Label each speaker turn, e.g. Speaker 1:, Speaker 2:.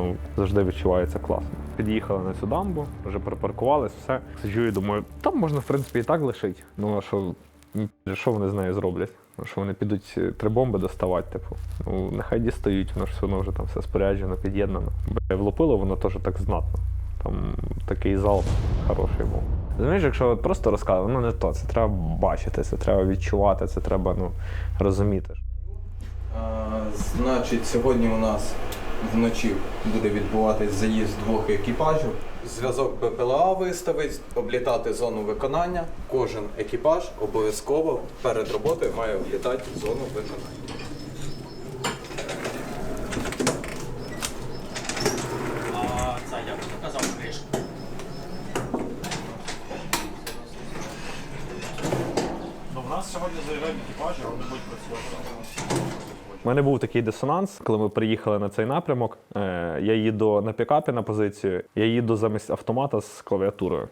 Speaker 1: воно завжди відчувається класно. Під'їхали на цю дамбу, вже припаркувались, все. Сиджу і думаю, там можна, в принципі, і так лишити. Ну а що, що вони з нею зроблять? Ну, Що вони підуть е, три бомби доставати, типу. Ну, нехай дістають, воно ж все одно вже там все споряджено, під'єднано. Бля, влупило воно теж так знатно. Там такий залп хороший був. Розумієш, якщо просто розказувати, ну не то, це треба бачити, це треба відчувати, це треба ну, розуміти.
Speaker 2: А, Значить, сьогодні у нас вночі буде відбуватись заїзд двох екіпажів. Зв'язок БПЛА виставить, облітати зону виконання. Кожен екіпаж обов'язково перед роботою має облітати зону виконання.
Speaker 3: Криш? Ну, в нас сьогодні заїжджають екіпажі, вони будуть працювати.
Speaker 1: Мене був такий дисонанс, коли ми приїхали на цей напрямок. Е, я їду на пікапі на позицію, я їду замість автомата з клавіатурою.